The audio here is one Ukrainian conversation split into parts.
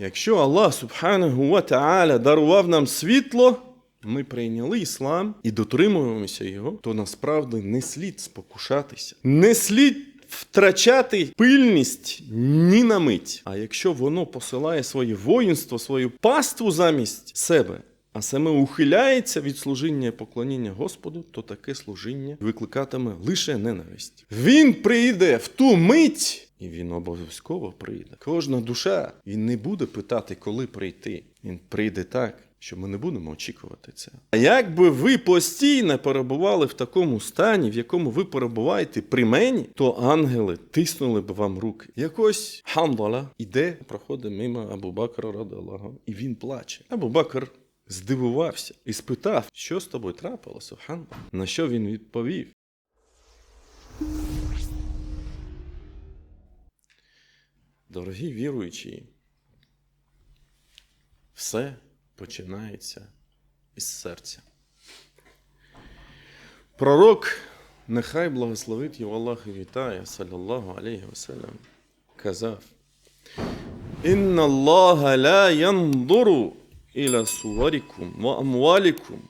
Якщо Аллах Субханаху Та'аля дарував нам світло, ми прийняли іслам і дотримуємося його, то насправді не слід спокушатися. Не слід втрачати пильність ні на мить. А якщо воно посилає своє воїнство, свою паству замість себе, а саме ухиляється від служіння і поклоніння Господу, то таке служіння викликатиме лише ненависть. Він прийде в ту мить. І він обов'язково прийде. Кожна душа він не буде питати, коли прийти. Він прийде так, що ми не будемо очікувати це. А як би ви постійно перебували в такому стані, в якому ви перебуваєте при мені, то ангели тиснули б вам руки. Якось Хамдала іде, проходить мимо Абу Бакра радалlahu, і він плаче. Абу Бакр здивувався і спитав, що з тобою трапилося, Хамдала? На що він відповів? Дорогі віруючі, все починається із серця. Пророк, нехай благословить його Аллах і вітає, саллаллаху алейхи васелям, казав: Інна Аллаха ла яндуру суварікум ва амвалікум,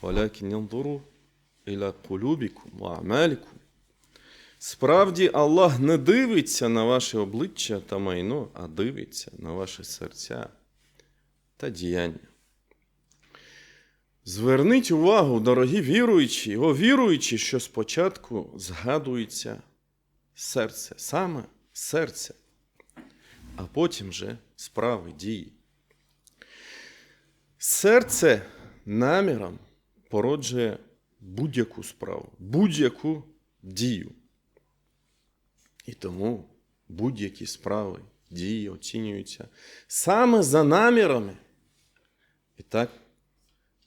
валякін яндуру іля кулюбікум ва. Справді Аллах не дивиться на ваше обличчя та майно, а дивиться на ваші серця та діяння. Зверніть увагу, дорогі віруючі, о віруючі, що спочатку згадується серце, саме серце, а потім же справи дії. Серце наміром породжує будь-яку справу, будь-яку дію. І тому будь-які справи, дії оцінюються саме за намірами. І так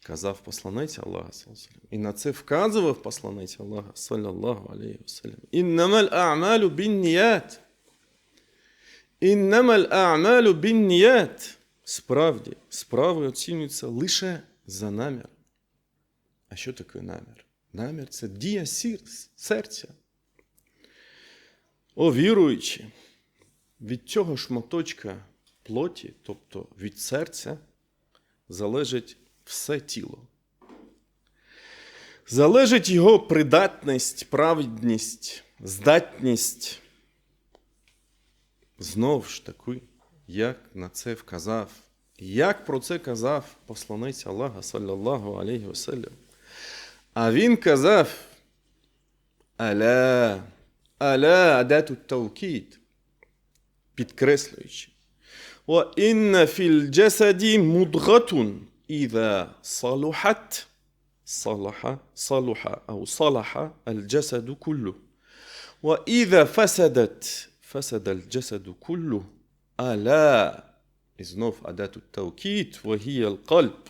казав посланець Аллаха. І на це вказував посланець Аллаха, саллаллаху алейхи вассалям. Іннамал а'малу бінніят. Іннамал а'малу бінніят. Справді, справи оцінюються лише за намір. А що таке намір? Намір це дія серця. О, віруючі, від цього шматочка плоті, тобто від серця, залежить все тіло. Залежить його придатність, праведність, здатність. Знов ж таки, як на це вказав, як про це казав посланець Аллаха, саллаллаху алейхи васелям. А він казав: Аля. Аля адату таукід, підкреслюючи. Wa inna fil jasadi mudghatun idha saluhat صلح صلح أو صلح الجسد كله وإذا فسدت فسد الجسد كله Аля. І знов адату таукіт, вагіял кальп.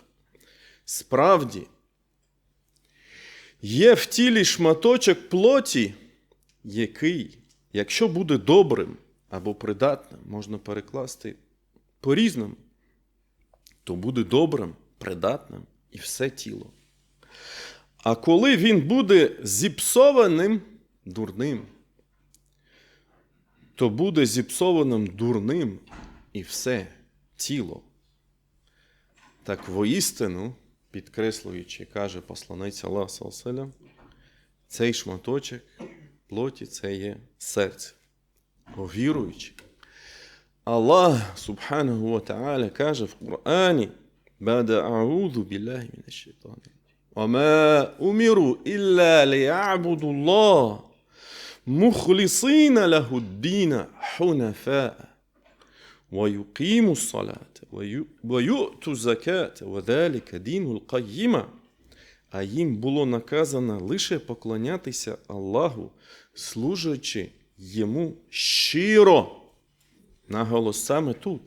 Справді, є в тілі шматочок плоті, який, якщо буде добрим або придатним, можна перекласти по-різному, то буде добрим, придатним і все тіло. А коли він буде зіпсованим, дурним то буде зіпсованим дурним і все тіло. Так воістину, підкреслюючи, каже посланець Аллах Салселя, цей шматочок плоті це є серце. Віруючи. Аллах субхану, Ва Та'аля каже в Кур'ані, Бада аузу білляхі мінаш уміру ілля Аллах مخلصين له الدين حنفاء ويقيموا الصلاة ويؤ- ويؤتوا الزكاة وذلك دين القيمة А їм було наказано лише поклонятися Аллаху, служачи йому щиро. Наголос саме тут.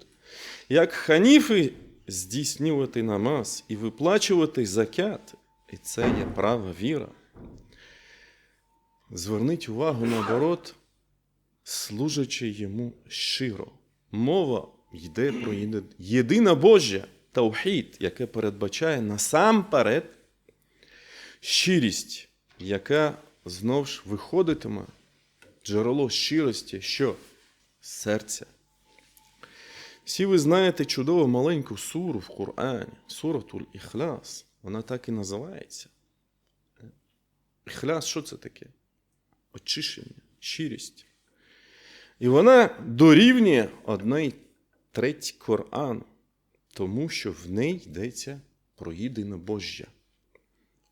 Як ханіфи здійснювати намаз і виплачувати закят, і це є права віра. Зверніть увагу наоборот, служачи йому щиро. Мова йде про єди- єдине Божє таухід, яке передбачає насамперед щирість, яка знов ж виходитиме джерело щирості, що серця. Всі ви знаєте чудову маленьку суру в Корані, суратуль Іхляс. Вона так і називається. Іхляс, що це таке? очищення, щирість. І вона дорівнює одній третій Корану, тому що в неї йдеться про єдине Божжя.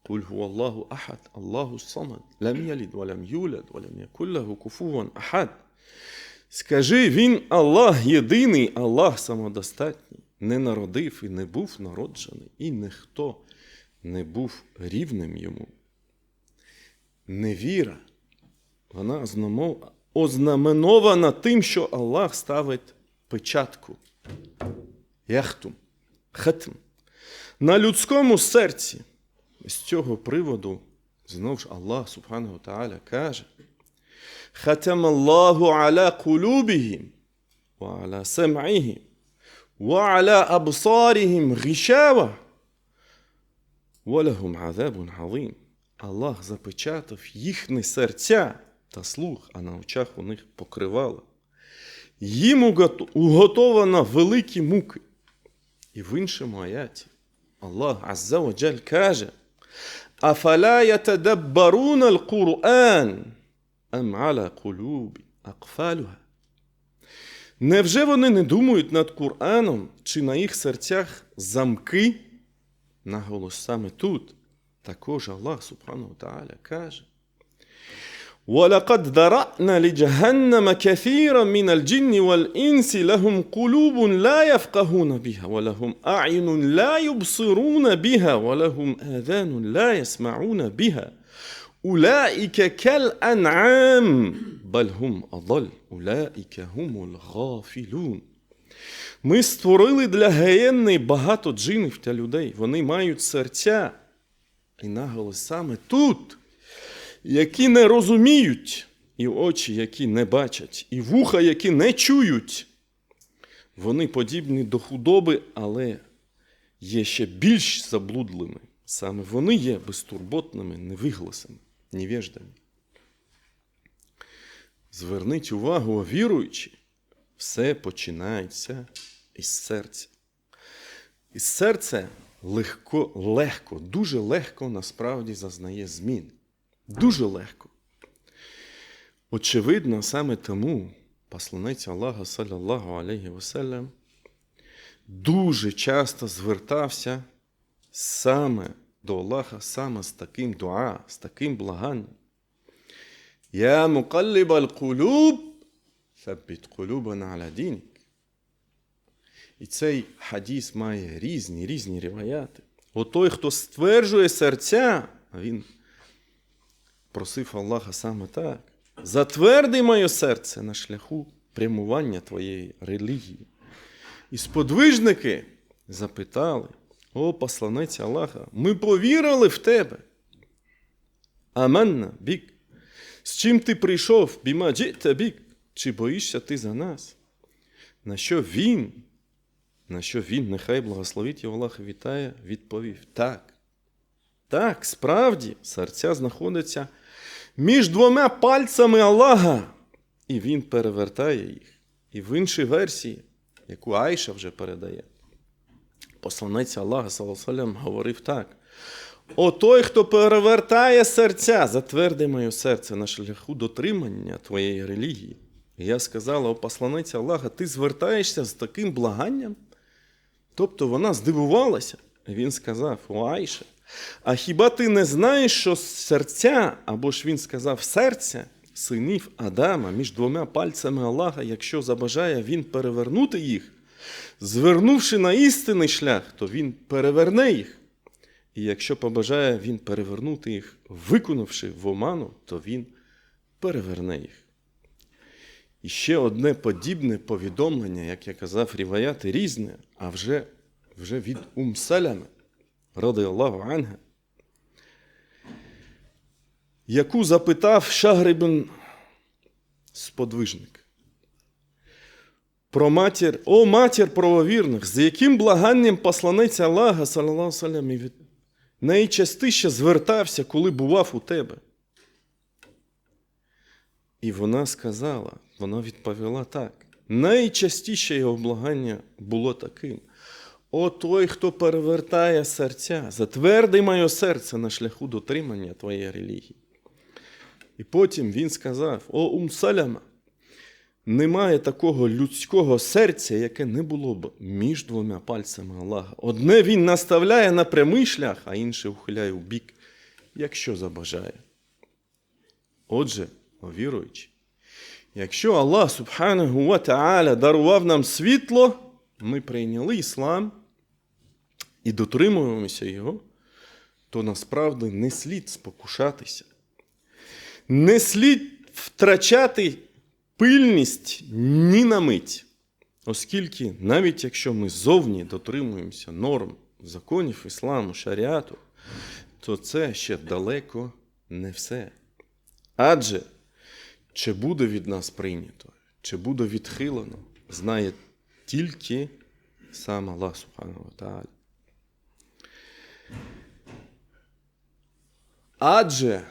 Куль Аллаху ахад, Аллаху самад, лам ялід, валям юляд, валям якуллаху куфуван ахад. Скажи він, Аллах єдиний, Аллах самодостатній, не народив і не був народжений, і ніхто не був рівним йому. Невіра вона ознаменована тим, що Аллах ставить печатку. Яхтум, хатм. На людському серці. З цього приводу знову ж Аллах Субхану Тааля каже: Хатам Аллаху аля кулубігім, ва аля сам'ігім, ва аля абсарігім гішава, ва азабун азим. Аллах запечатав їхні серця та слух, а на очах у них покривало. Їм угот- уготовано великі муки. І в іншому аяті Аллах Азза каже: Афаля ятадаббаруна ал-Qur'ан ам аля кулубі акфалюха. Невже вони не думають над Кур'аном, чи на їх серцях замки? Наголос саме тут. Також Аллах Субхану Тааля каже. ولقد ذرأنا لجهنم كثيرا من الجن والإنس لهم قلوب لا يفقهون بها ولهم أعين لا يبصرون بها ولهم آذان لا يسمعون بها أولئك كالأنعام بل هم أضل أولئك هم الغافلون Ми створили для геєнни багато джинів та людей. Вони мають серця. І наголос саме тут, які не розуміють, і очі, які не бачать, і вуха, які не чують. Вони подібні до худоби, але є ще більш заблудлими. Саме вони є безтурботними, невигласами, невіждами. Зверніть увагу, віруючи, все починається із серця. Із серця легко, легко, дуже легко насправді зазнає змін. Дуже легко. Очевидно, саме тому посланець Аллаха, саллаллаху алейхі васелям, дуже часто звертався саме до Аллаха, саме з таким дуа, з таким благанням. Я мукаллиб аль-кулуб, саббіт кулубана аля дінік. І цей хадіс має різні різні ріваяти. О той, хто стверджує серця, він просив Аллаха саме так. Затверди моє серце на шляху прямування твоєї релігії. І сподвижники запитали: О, посланець Аллаха, ми повірили в тебе. Аменна, бік. З чим ти прийшов, біма джита бік? Чи боїшся ти за нас? На що він, на що він, нехай благословить його Аллах, вітає, відповів: Так. Так, справді, серця знаходиться між двома пальцями Аллаха, і він перевертає їх. І в іншій версії, яку Айша вже передає, посланець Аллаха салам, говорив так. О той, хто перевертає серця, затверди моє серце на шляху дотримання твоєї релігії. І я сказала, о посланиця Аллаха, ти звертаєшся з таким благанням? Тобто вона здивувалася. І Він сказав: О Айше, а хіба ти не знаєш, що серця, або ж він сказав серця синів Адама між двома пальцями Аллаха, якщо забажає він перевернути їх, звернувши на істинний шлях, то він переверне їх. І якщо побажає він перевернути їх, виконавши в оману, то він переверне їх. І ще одне подібне повідомлення, як я казав, ріваяти різне, а вже, вже від Умсалями, ради Аллаху Анга, яку запитав Шагрибен сподвижник. Про матір, о матір правовірних, з яким благанням посланець Аллаха, салям, найчастіше звертався, коли бував у тебе. І вона сказала, вона відповіла так: найчастіше його благання було таким: О той, хто перевертає серця, затверди моє серце на шляху дотримання твоєї релігії. І потім він сказав: О Умсаляма, немає такого людського серця, яке не було б між двома пальцями Аллаха. Одне він наставляє на прямий шлях, а інше ухиляє в бік, якщо забажає. Отже, о віруючі, якщо Аллах Субханаху ва Та'аля дарував нам світло, ми прийняли іслам і дотримуємося його, то насправді не слід спокушатися. Не слід втрачати пильність ні на мить, оскільки навіть якщо ми зовні дотримуємося норм законів ісламу, шаріату, то це ще далеко не все. Адже чи буде від нас прийнято, чи буде відхилено, знає тільки сам Аллах Субхану Та'аля. Адже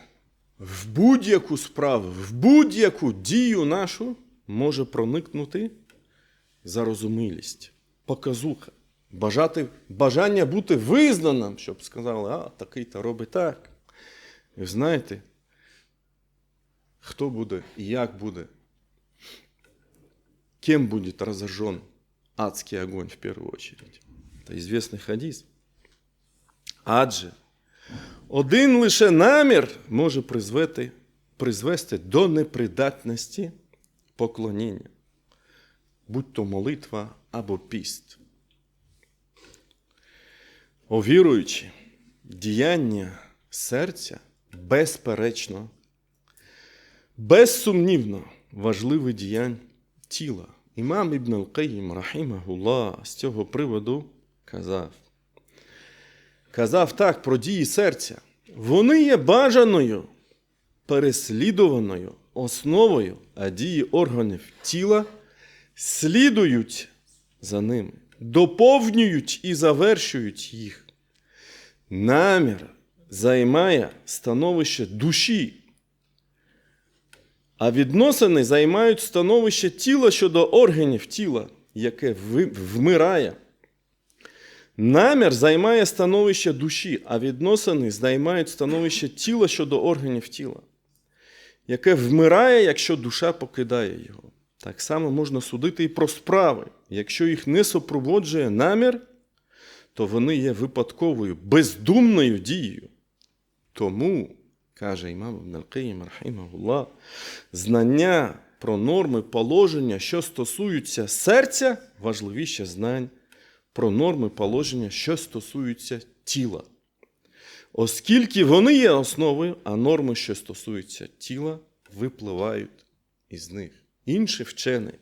в будь-яку справу, в будь-яку дію нашу може проникнути зарозумілість, показуха, бажати, бажання бути визнаним, щоб сказали, а такий-то робить так. І знаєте, хто буде і як буде, кем будет разожжен адский огонь в первую очередь. Это известный хадис. Адже один лише намір може призвести, призвести до непридатності поклоніння, будь то молитва або піст. О віруючі, діяння серця безперечно, безсумнівно важливе діянь тіла. Імам Ібн Ал-Каїм, з цього приводу казав. Казав так про дії серця. Вони є бажаною, переслідуваною основою, а дії органів тіла слідують за ними, доповнюють і завершують їх. Намір займає становище душі, а відносини займають становище тіла щодо органів тіла, яке вмирає. Намір займає становище душі, а відносини займають становище тіла щодо органів тіла, яке вмирає, якщо душа покидає його. Так само можна судити і про справи. Якщо їх не супроводжує намір, то вони є випадковою, бездумною дією. Тому, каже імам Ібн Ал-Каїм, рахімахулlah, знання про норми положення, що стосуються серця, важливіше знань про норми положення, що стосуються тіла. Оскільки вони є основою, а норми, що стосуються тіла, випливають із них. Інший вчений.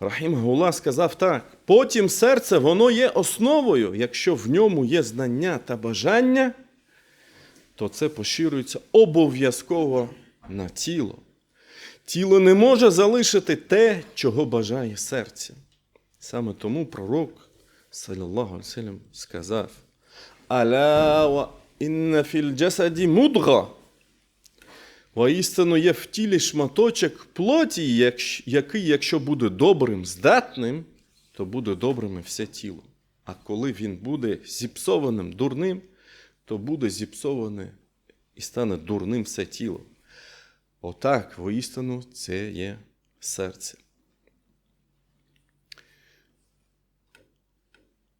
Рахім Гула сказав так: потім серце воно є основою, якщо в ньому є знання та бажання, то це поширюється обов'язково на тіло. Тіло не може залишити те, чого бажає серце. Саме тому пророк, саллаллаху алейхи сказав: Аля інна філ джасаді мудга. Воістину є в тілі шматочок плоті, який, якщо буде добрим, здатним, то буде добрим і все тіло. А коли він буде зіпсованим, дурним, то буде зіпсоване і стане дурним все тіло. Отак, воістину, це є серце.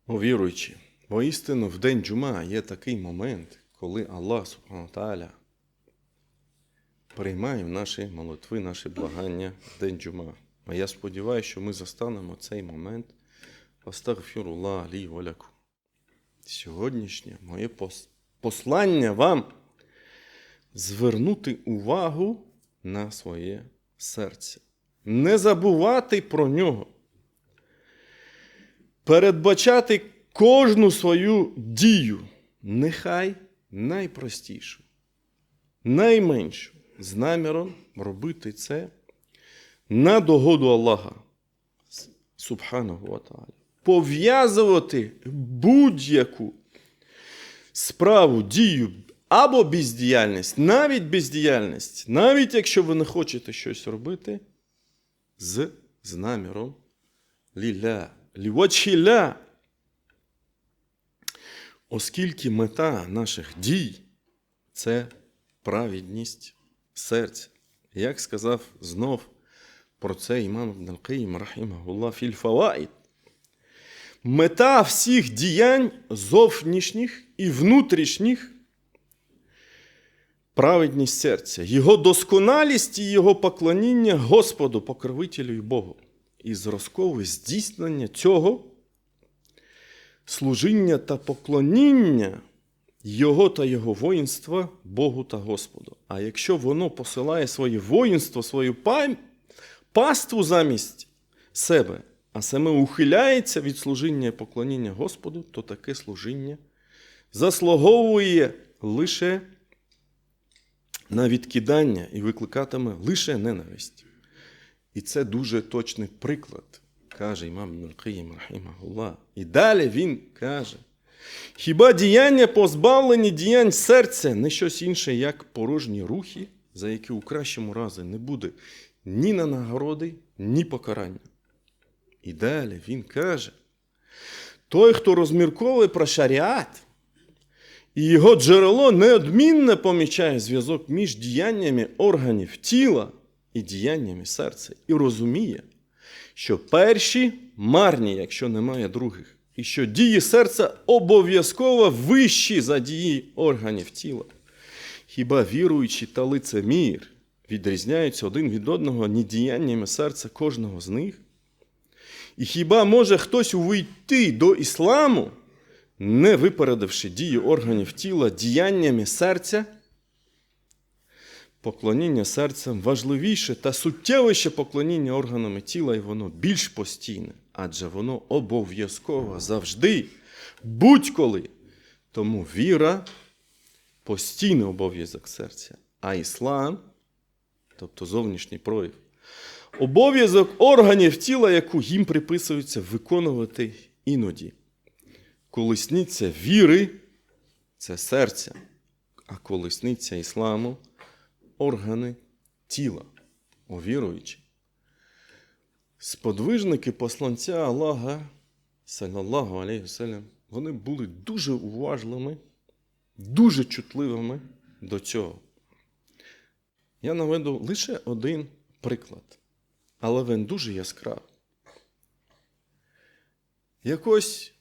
О віруючі, воістину в день джума є такий момент, коли Аллах Субхану Тааля приймає наші молитви, наші благання в день джума. А я сподіваюся, що ми застанемо цей момент. Астагфірулlah лі валяку. Сьогоднішнє моє пос- послання вам звернути увагу на своє серце. Не забувати про нього. Передбачати кожну свою дію, нехай найпростішу, найменшу, з наміром робити це на догоду Аллаха, Субханаху ва Пов'язувати будь-яку справу, дію або бездіяльність, навіть бездіяльність, навіть якщо ви не хочете щось робити, з з наміром ліля, лівочіля. Оскільки мета наших дій це праведність серця. Як сказав знов про це імам Ібн Ал-Каїм, рахімахулlah, філь фаваїд. Мета всіх діянь зовнішніх і внутрішніх праведність серця, його досконалість і його поклоніння Господу, покровителю і Богу. І зразкове здійснення цього служіння та поклоніння його та його воїнства Богу та Господу. А якщо воно посилає своє воїнство, свою паству замість себе, а саме ухиляється від служіння і поклоніння Господу, то таке служіння заслуговує лише на відкидання і викликатиме лише ненависть. І це дуже точний приклад, каже імам Ібн Каїм, рахімахулlah. І далі він каже: хіба діяння позбавлені діянь серця не щось інше, як порожні рухи, за які у кращому разі не буде ні на нагороди, ні покарання. І далі він каже: той, хто розмірковує про шаріат, і його джерело неодмінно помічає зв'язок між діяннями органів тіла і діяннями серця, і розуміє, що перші марні, якщо немає других, і що дії серця обов'язково вищі за дії органів тіла. Хіба віруючі та лицемір відрізняються один від одного ні діяннями серця кожного з них? І хіба може хтось увійти до ісламу, не випередивши дії органів тіла діяннями серця? Поклоніння серцем важливіше та суттєвіше поклоніння органами тіла, і воно більш постійне, адже воно обов'язково завжди, будь-коли. Тому віра постійний обов'язок серця, а іслам, тобто зовнішній прояв, обов'язок органів тіла, яку їм приписується виконувати іноді. Колесниця віри це серця, а колесниця ісламу органи тіла, о віруючі. Сподвижники посланця Аллаха, салаллаху алейхи вони були дуже уважними, дуже чутливими до цього. Я наведу лише один приклад, але він дуже яскравий. Якось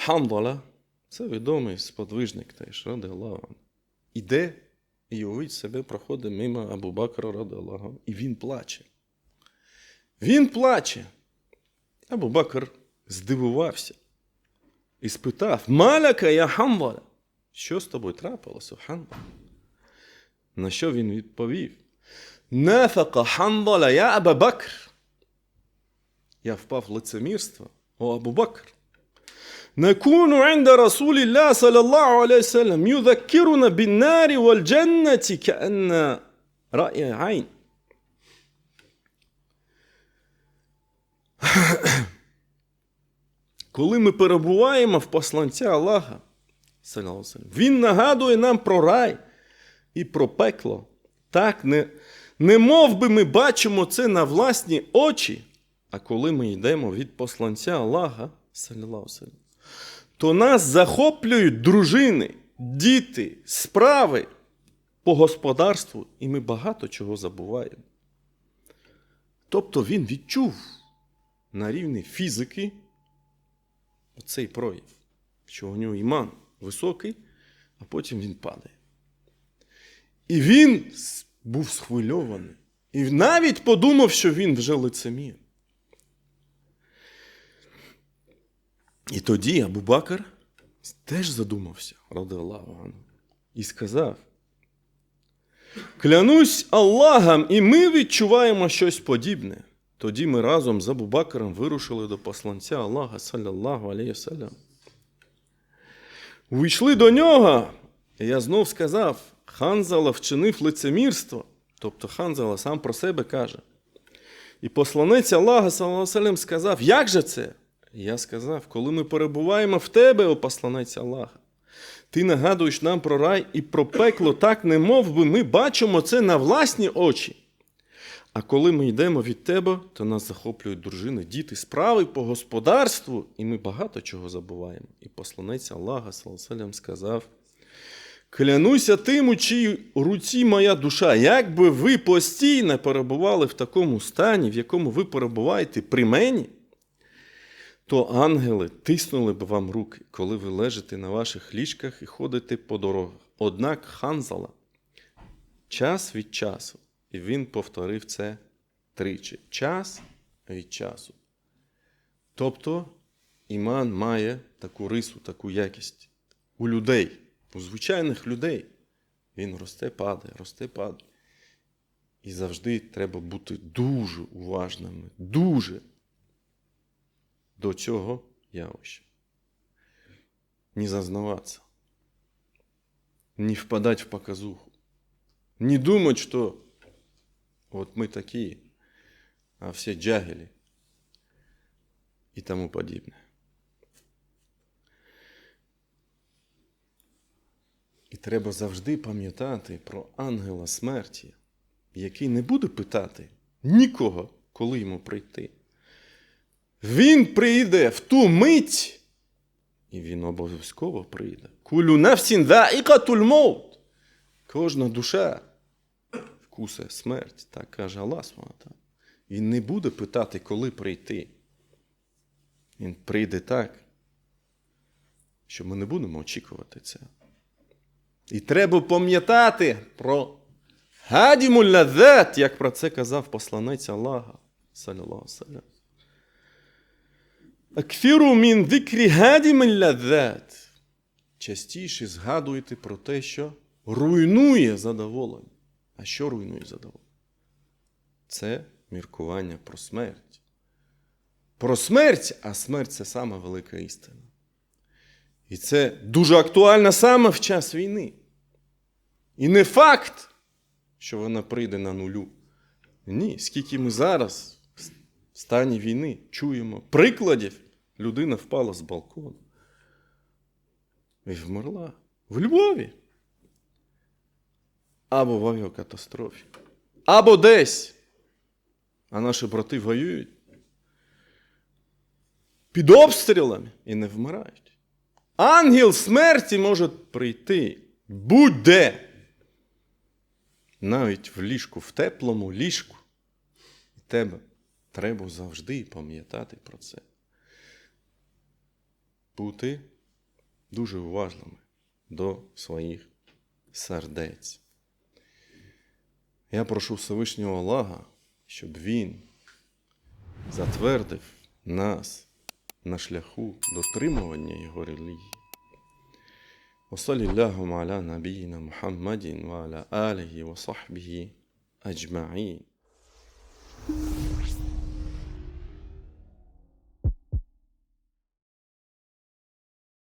Хамдала, це відомий сподвижник теж, ради Аллаху, іде і уявіть себе проходить мимо Абу Бакра, ради Аллаху, і він плаче. Він плаче. Абу Бакр здивувався і спитав: Маляка я Хамдала, що з тобою трапилося, Хамдала? На що він відповів? Нафака Хамдала я Аба Бакр. Я впав в лицемірство, о Абу Бакр. نكون عند رسول الله صلى الله عليه وسلم يذكرنا بالنار والجنة كأن رأي عين Коли ми перебуваємо в посланця Аллаха, саллаллаху алейхи ва салям, він нагадує нам про рай і про пекло. Так, не, не мов би ми бачимо це на власні очі, а коли ми йдемо від посланця Аллаха, саллаллаху алейхи ва салям, то нас захоплюють дружини, діти, справи по господарству, і ми багато чого забуваємо. Тобто він відчув на рівні фізики оцей прояв, що у нього іман високий, а потім він падає. І він був схвильований. І навіть подумав, що він вже лицемір. І тоді Абу Бакр теж задумався, Аллаху, і сказав: Клянусь Аллахом, і ми відчуваємо щось подібне. Тоді ми разом з Абу Бакром вирушили до посланця Аллаха, саллаллаху алейхи салям. Увійшли до нього, і я знов сказав: Ханзала вчинив лицемірство. Тобто Ханзала сам про себе каже. І посланець Аллаха, салям, сказав: Як же це? Я сказав, коли ми перебуваємо в тебе, о посланець Аллаха, ти нагадуєш нам про рай і про пекло, так не мов би ми бачимо це на власні очі. А коли ми йдемо від тебе, то нас захоплюють дружини, діти, справи по господарству, і ми багато чого забуваємо. І посланець Аллаха салам сказав: Клянуся тим, у чиїй руці моя душа, як би ви постійно перебували в такому стані, в якому ви перебуваєте при мені, то ангели тиснули б вам руки, коли ви лежите на ваших ліжках і ходите по дорогах. Однак Ханзала час від часу, і він повторив це тричі. Час від часу. Тобто іман має таку рису, таку якість у людей, у звичайних людей. Він росте, падає, росте, падає. І завжди треба бути дуже уважними, дуже до цього явища. Не зазнаваться, не впадать в показуху, не думать, что вот мы такие, а все джагели и тому подобное. І треба завжди пам'ятати про ангела смерті, який не буде питати нікого, коли йому прийти. Він прийде в ту мить, і він обов'язково прийде. Кулю нафсін заікатуль маут. Кожна душа вкусе смерть, так каже Аллах. Він не буде питати, коли прийти. Він прийде так, що ми не будемо очікувати це. І треба пам'ятати про ладзат, як про це казав посланець Аллаха. Акфіру мін дикрі гадімуль. Частіше згадуйте про те, що руйнує задоволення. А що руйнує задоволення? Це міркування про смерть. Про смерть, а смерть це сама велика істина. І це дуже актуально саме в час війни. І не факт, що вона прийде на нулю. Ні, скільки ми зараз в стані війни чуємо прикладів, людина впала з балкону і вмерла в Львові. Або в авіакатастрофі, або десь. А наші брати воюють під обстрілами і не вмирають. Ангел смерті може прийти будь-де. Навіть в ліжку, в теплому ліжку. І тебе треба завжди пам'ятати про це бути дуже уважними до своїх сердець. Я прошу Всевишнього Аллаха, щоб Він затвердив нас на шляху дотримування Його релігії. Аллаху аля набіїна Мухаммадін ва аля аліхі ва сахбіхі.